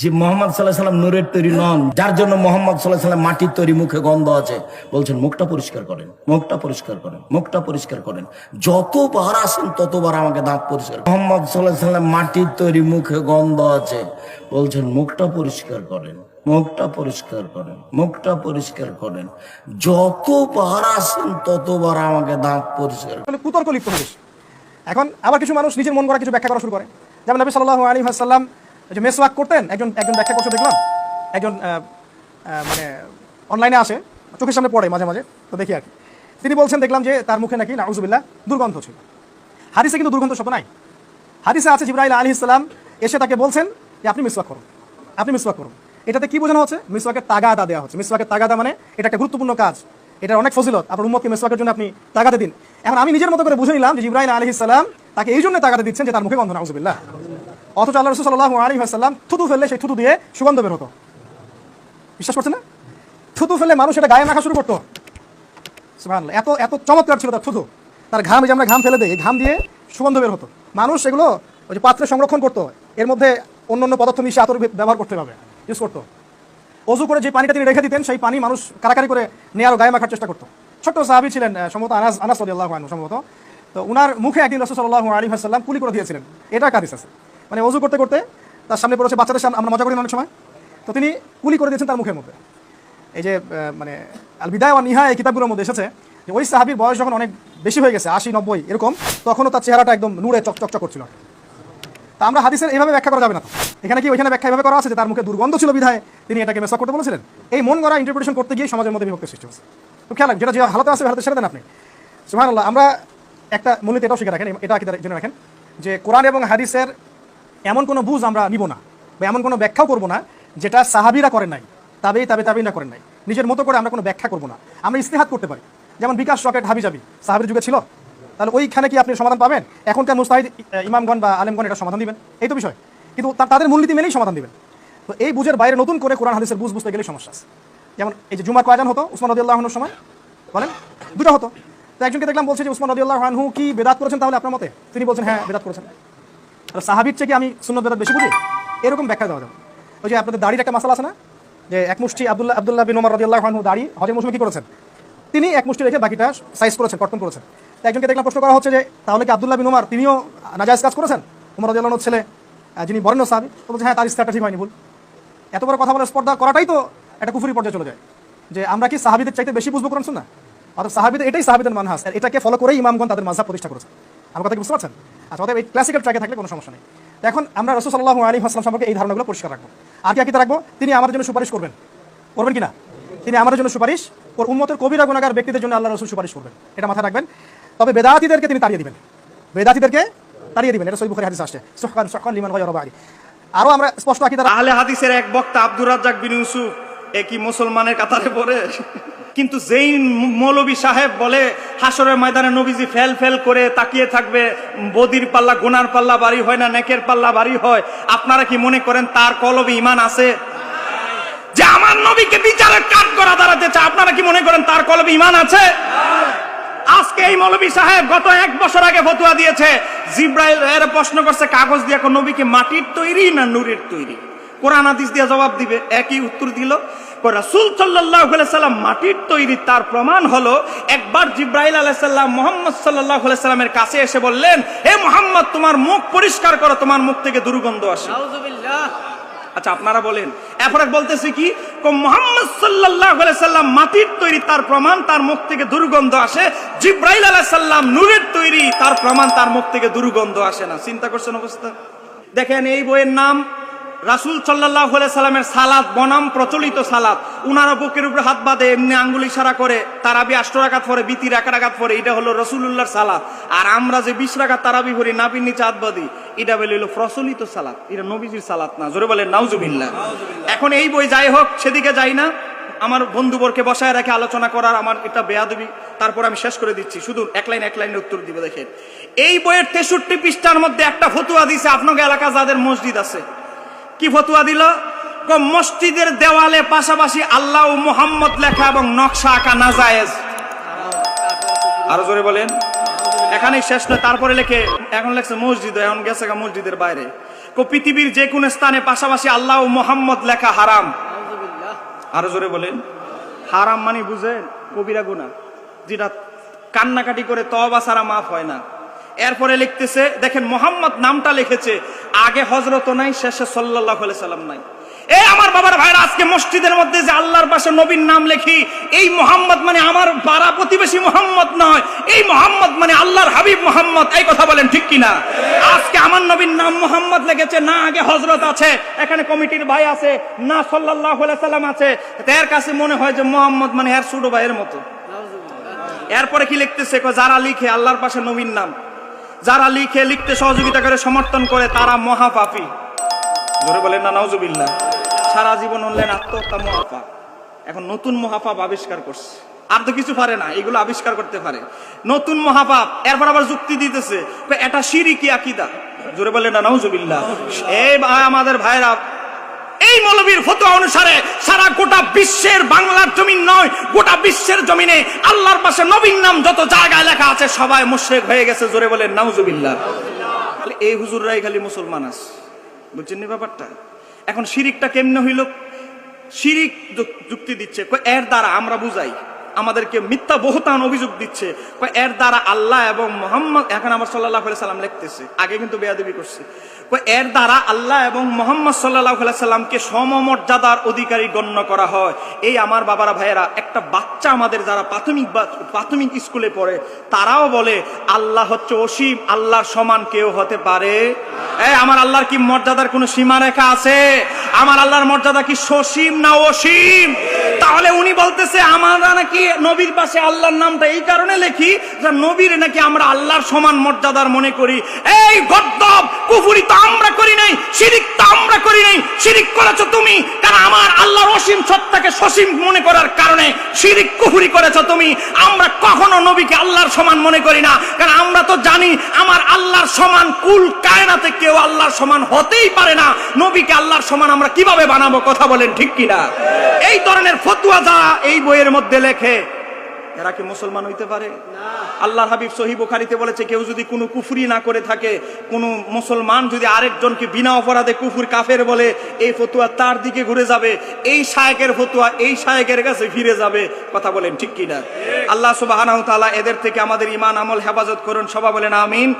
যে মোহাম্মদ সাল্লাহ সাল্লাম নূরের তৈরি নন, যার জন্য মোহাম্মদ সাল্লাহ সাল্লাম মাটির তৈরি মুখে গন্ধ আছে, বলছেন, মুখটা পরিষ্কার করেন, মুখটা পরিষ্কার করেন, মুখটা পরিষ্কার করেন। যতবার আসেন ততবার আমাকে দাঁত পরিষ্কার মোহাম্মদ সাল্লাহ সাল্লাম মাটির তৈরি মুখে গন্ধ আছে, বলছেন, মুখটা পরিষ্কার করেন, মুখটা পরিষ্কার করেন, মুখটা পরিষ্কার করেন। যতবার আসেন ততবার আমাকে দাঁত পরিষ্কার কুতর্ক লিপ্ত এখন আবার কিছু মানুষ নিজের মন করা কিছু ব্যাখ্যা করা শুরু করে। যেমন নবী সাল্লাহ আলী হাসাল্লাম যে মেস মেসওয়াক করতেন, একজন একজন ব্যাখ্যা করছে, দেখলাম। একজন মানে অনলাইনে আসে, চোখের সামনে পড়ে মাঝে মাঝে, তো দেখি আর কি। তিনি বলছেন, দেখলাম যে তার মুখে নাকি, নাউজুবিল্লাহ, দুর্গন্ধ ছিল। হাদিসে কিন্তু দুর্গন্ধ শব্দ নাই। হাদিসে আছে জিব্রাইল আলী ইসলাম এসে তাকে বলছেন যে, আপনি মিসওয়াক করুন। আপনি মিসওয়াক করুন। এটাতে কি বোঝানো হচ্ছে? মিসওয়াকের তাগাদা দেওয়া হচ্ছে। মিসওয়াকের তাগাদা মানে এটা একটা গুরুত্বপূর্ণ কাজ। এটা অনেক ফজিলত। আপনার উম্মতকে মিসওয়াকের জন্য আপনি তাগাদা দিন। এখন আমি নিজের মতো করে বুঝে নিলাম যে, জিব্রাইল আলী ইসলাম তাকে এই জন্য তাগাদা দিচ্ছেন যে, তার মুখে গন্ধ, নাউজুবিল্লাহ। অথচ আল্লাহ রসুল সাল্লাহ আলী আসাল্লাম থুতু ফেললে সেই থুতু দিয়ে সুগন্ধ বের হতো। বিশ্বাস করছেন না? থুতু ফেললে মানুষ এটা গায়ে মাখা শুরু করতো। এত এত চমৎকার ছিল তার থুতু। তার ঘাম যে আমরা ঘাম ফেলে দিই ঘাম দিয়ে সুগন্ধ বের হতো। মানুষ এগুলো ওই যে পাত্রে সংরক্ষণ করতো, এর মধ্যে অন্য অন্য পদার্থ মিশিয়ে আতর ব্যবহার করতে হবে ইউজ করতো। অজু করে যে পানিটা তিনি রেখে দিতেন, সেই পানি মানুষ কারাকারি করে নিয়ে গায়ে মাখার চেষ্টা করতো। ছোট্ট সাহাবি ছিলেন সম্ভবত আনাস আনাস আল্লাহ সম্ভবত। তো উনার মুখে একদিন রসুল সাল্লাহ আলী হাসাল্লাম কুলি করে দিয়েছিলেন। এটা কাদিস আছে। মানে অজু করতে করতে তার সামনে পড়েছে বাচ্চাদের সামনে, আমরা মজা করি অনেক সময়। তো তিনি কুলি করে দিয়েছেন তার মুখের মধ্যে। এই যে মানে আল বিদায় ও নিহা এই কিতাবগুলোর মধ্যে এসেছে যে ওই সাহাবির বয়স যখন অনেক বেশি হয়ে গেছে, আশি, নব্বই, এরকম, তখনও তার চেহারাটা একদম নূরে চক চকচক করছিল। তা আমরা হাদিসের এইভাবে ব্যাখ্যা করা যাবে না এখানে কি ওইখানে ব্যাখ্যা এভাবে করা আছে যে তার মুখে দুর্গন্ধ ছিল বিধায় তিনি এটাকে মেসক করতে বলেছিলেন? এই মন গড়া ইন্টারপ্রিটেশন করতে গিয়ে সমাজের মধ্যে বিভক্তি সৃষ্টি হচ্ছে তো খেয়াল যেটা যে হালতে আছে হালতে ছেড়ে দেন আপনি। সুবহানাল্লাহ, আমরা একটা মূলত এটাও শিখে রাখেন, এটা কি জেনে রাখেন যে কোরআন এবং হাদিসের এমন কোনো বুঝ আমরা নিব না বা এমন কোনো ব্যাখ্যাও করব না যেটা সাহাবিরা করেন নাই, তাবেই, তাবে তাবেইনা করেন নাই। নিজের মতো করে আমরা কোনো ব্যাখ্যা করব না। আমরা ইস্তেহাত করতে পারি। যেমন বিকাশ রকেট হাবি যাবি, সাহাবির যুগে ছিল। তাহলে ওইখানে কি আপনি সমাধান পাবেন? এখনকার মুস্তাহিদ ইমামগণ বা আলেমগণ এটা সমাধান দিবেন। এই তো বিষয়। কিন্তু তাদের মূলনীতি মেনেই সমাধান দিবেন। তো এই বুঝের বাইরে নতুন করে কোরআন হাদিসের বুঝ বুঝতে গেলে সমস্যা আছে। যেমন এই যে জুমার কয়জান হতো? উসমান রদিউল্লাহনের সময়। বলেন? দুটো হতো। তো একজনকে দেখলাম বলছে যে উসমান রদিউল্লাহ আনহু কি বেদাত করেছেন তাহলে আপনার মতে? তিনি বলছেন হ্যাঁ বেদাত করেছেন। সাহাবির চেয়ে আমি শূন্য বেদাত বেশি বুঝি? এরকম ব্যাখ্যা দেওয়া যাবে। ওই যে আপনাদের দাড়ির একটা মাসালা আছে না? যে এক মুষ্টি আব্দুল্লাহ আব্দুল্লাহ বিন ওমর দাড়ি হজের মৌসুমে কি করেছেন? তিনি এক মুষ্টি রেখে বাকিটা সাইজ করেছেন কর্তন করেছেন। একজনকে দেখলাম প্রশ্ন করা হচ্ছে যে, তাহলে কি আব্দুল্লাহ বিন তিনিও নাজায়েজ কাজ করেছেন? রাদিয়াল্লাহু আনহুর ছেলে যিনি বরেণ্য সাহাবি, তো বলছে হ্যাঁ তার ইস্তারটা ঠিক হয়নি, ভুল। এত বড় কথা বলে স্পর্ধা করাটাই তো একটা কুফুরি পর্যায়ে চলে যায়। যে আমরা কি সাহাবিদের চাইতে বেশি বুঝব কোরআন না অর্থাৎ সাহাবিদের, এটাই সাহাবিদের মানহাস। এটাকে ফলো করেই ইমামগণ তাদের মাঝহাব প্রতিষ্ঠা করেছে আমার কথা কি বুঝতে পারছেন? আচ্ছা অতএব এই ক্লাসিক্যাল ট্র্যাকে থাকলে কোনো সমস্যা নেই। এখন আমরা রসুল সাল্লাহ আলী হাসলাম সম্পর্কে এই ধারণাগুলো পরিষ্কার রাখব। আর কি আকিতে রাখব? তিনি আমাদের জন্য সুপারিশ করবেন। করবেন কিনা তিনি আমাদের জন্য সুপারিশ, ওর উম্মতের কবিরা গুণাগার ব্যক্তিদের জন্য আল্লাহ রসুল সুপারিশ করবেন। এটা মাথায় রাখবেন। তবে বেদাতিদেরকে তিনি তাড়িয়ে দিবেন। বেদাতিদেরকে তাড়িয়ে দিবেন। এটা সৈবুখারি হাদিস আসছে। সুখান সুখান লিমান গয়র বাড়ি আরও আমরা স্পষ্ট আকিদা আহলে হাদিসের এক বক্তা আব্দুর রাজ্জাক বিন ইউসুফ, এ কি মুসলমানের কাতারে পড়ে? কিন্তু যেই মৌলবী সাহেব বলে হাসরের ময়দানে নবীজি ফেল ফেল করে তাকিয়ে থাকবে, বদির পাল্লা, গোনার পাল্লা বাড়ি হয় না, নেকের পাল্লা বাড়ি হয়। আপনারা কি মনে করেন তার কলবে ইমান আছে? যে আমার নবীকে বিচারের কাঠ করা দাঁড়াতে চায়, আপনারা কি মনে করেন তার কলবে ইমান আছে? আজকে এই মৌলবী সাহেব গত এক বছর আগে ফতুয়া দিয়েছে, জিব্রাইল এর প্রশ্ন করছে, কাগজ দিয়ে কোন নবীকে মাটির তৈরি না নুরের তৈরি? কোরআন হাদিস দিয়ে জবাব দিবে, একই উত্তর দিল রাসূল আলাইহি সাল্লাম মাটির তৈরি তার প্রমাণ হলো একবার জিব্রাইল আলাইহিস সালাম মুহাম্মদ আলাইহি সাল্লামের কাছে এসে বললেন হে মুহাম্মদ তোমার মুখ পরিষ্কার করো তোমার মুখ থেকে দুর্গন্ধ আসে। আচ্ছা আপনারা বলেন এরপরে বলতেছি কি মুহাম্মদ আলাইহি সাল্লাম মাটির তৈরি তার প্রমাণ তার মুখ থেকে দুর্গন্ধ আসে জিব্রাইল আলাইহিস সালাম নূরের তৈরি তার প্রমাণ তার মুখ থেকে দুর্গন্ধ আসে না। চিন্তা করছেন অবস্থা? দেখেন এই বইয়ের নাম রাসূল আলাইহি সাল্লামের সালাত, বনাম প্রচলিত সালাদ উনারা বুকের উপরে হাত বাঁধে, এমনি আঙ্গুল ইশারা করে, তারাবি আষ্ট রাকাত পরে, বিতির এক রাকাত পরে, এটা হলো রসুলুল্লাহর সালাদ আর আমরা যে বিশ রাকাত তারাবি পড়ি, নাবির নিচে হাত বাঁধি, এটা বলে হলো প্রচলিত সালাদ এটা নবীজির সালাত না, জোরে বলে নাউজুবিল্লাহ। এখন এই বই যাই হোক, সেদিকে যাই না, আমার বন্ধুবরকে বসায় রেখে আলোচনা করার আমার এটা বেয়াদবি, তারপর আমি শেষ করে দিচ্ছি, শুধু এক লাইন, এক লাইনে উত্তর দিবে, দেখেন। এই বইয়ের তেষট্টি পৃষ্ঠার মধ্যে একটা ফতুয়া দিছে আপনাকে এলাকা যাদের মসজিদ আছে। কি ফতুয়া দিল? মসজিদের দেওয়ালে পাশাপাশি আল্লাহ মুহাম্মদ লেখা এবং নকশা আঁকা না জায়েজ আরও জোরে বলেন। এখানেই শেষ নয়, তারপরে লেখে, এখন লেখছে মসজিদ, এখন গেছে মসজিদের বাইরে। পৃথিবীর যে কোনো স্থানে পাশাপাশি আল্লাহ মোহাম্মদ লেখা হারাম। আরও জোরে বলেন। হারাম মানে বুঝেন কবিরা গুনা যেটা কান্নাকাটি করে তবা সারা মাফ হয় না। এরপরে লিখতেছে, দেখেন মোহাম্মদ নামটা লিখেছে আগে হজরত নাই, শেষে সাল্লাহ সাল্লাম নাই। এই আমার বাবার ভাইরা, আজকে মসজিদের মধ্যে যে আল্লাহর পাশে নবীর নাম লেখি, এই মোহাম্মদ মানে আমার পাড়া প্রতিবেশী মোহাম্মদ নয়, এই মোহাম্মদ মানে আল্লাহর হাবিব মোহাম্মদ। এই কথা বলেন ঠিক কিনা? আজকে আমার নবীর নাম মোহাম্মদ লেগেছে, না আগে হজরত আছে, এখানে কমিটির ভাই আছে, না সাল্লাহ সাল্লাম আছে। এর কাছে মনে হয় যে মোহাম্মদ মানে এর ছোট ভাইয়ের মতো। এরপরে কি লিখতেছে? যারা লিখে আল্লাহর পাশে নবীর নাম। যারা লিখে, লিখতে সহযোগিতা করে, সমর্থন করে, তারা মহাপাপি। জোরে বলেন না নজুবিল্লা সারা জীবন হলেন আত্মহত্যা মহাপাপ। এখন নতুন মহাপাপ আবিষ্কার করছে। আর তো কিছু পারে না, এগুলো আবিষ্কার করতে পারে। নতুন মহাপাপ, এরপর আবার যুক্তি দিতেছে। এটা এটা সিরিকি আকিদা। জোরে বলেন না নজুবিল্লা এই ভাই, আমাদের ভাইরা এই মৌলবীর ফতোয়া অনুসারে সারা গোটা বিশ্বের বাংলার জমিন নয়, গোটা বিশ্বের জমিনে আল্লাহর পাশে নবীন নাম যত জায়গায় লেখা আছে সবাই মুশরিক হয়ে গেছে, জোরে বলেন, নাউজুবিল্লাহ। এই হুজুররাই খালি মুসলমান আস। বুঝছেন ব্যাপারটা? এখন শিরিকটা কেমনে হইল? শিরিক যুক্তি দিচ্ছে এর দ্বারা আমরা বুঝাই। আমাদেরকে মিথ্যা বহুতান অভিযোগ দিচ্ছে। এর দ্বারা আল্লাহ এবং মোহাম্মদ, এখন আমার সাল্লাহ সাল্লাম লিখতেছে, আগে কিন্তু বেয়াদবি করছে। এর দ্বারা আল্লাহ এবং মোহাম্মদ সাল্লাহ সাল্লামকে সমমর্যাদার অধিকারী গণ্য করা হয়। এই আমার বাবারা ভাইয়েরা, একটা বাচ্চা আমাদের যারা প্রাথমিক প্রাথমিক স্কুলে পড়ে, তারাও বলে, আল্লাহ হচ্ছে অসীম, আল্লাহর সমান কেউ হতে পারে। এই, আমার আল্লাহর কি মর্যাদার কোনো সীমা রেখা আছে? আমার আল্লাহর মর্যাদা কি সসীম না অসীম? তাহলে উনি বলতেছে, আমরা নাকি নবীর পাশে আল্লাহর নামটা এই কারণে লেখি যে নবীর নাকি আমরা আল্লাহর সমান মর্যাদার মনে করি। এই গদ্দব, কুফুরি তো আমরা করি নাই, শিরিক আমরা করি নাই, শিরিক করেছ তুমি, কারণ আমার আল্লাহর অসীম সত্তাকে সসীম মনে করার কারণে শিরিক কুহুরি করেছ তুমি। আমরা কখনো নবীকে আল্লাহর সমান মনে করি না, কারণ আমরা তো জানি আমার আল্লাহর সমান কুল কায়নাতে কেউ আল্লাহর সমান হতেই পারে না। নবীকে আল্লাহর সমান আমরা কীভাবে বানাবো, কথা বলেন ঠিক কিনা? এই ধরনের ফতুয়া যারা এই বইয়ের মধ্যে লেখে এরা কি মুসলমান হইতে পারে? আল্লাহ হাবিব সহি বুখারিতে বলেছে, কেউ যদি কোনো কুফুরি না করে থাকে, কোনো মুসলমান যদি আরেকজনকে বিনা অপরাধে কুফুর কাফের বলে, এই ফতুয়া তার দিকে ঘুরে যাবে, এই শায়কের ফতুয়া এই শায়কের কাছে ফিরে যাবে, কথা বলেন ঠিক কিনা? আল্লাহ সুবাহ এদের থেকে আমাদের ইমান আমল হেফাজত করুন, সবাই বলেন আমিন।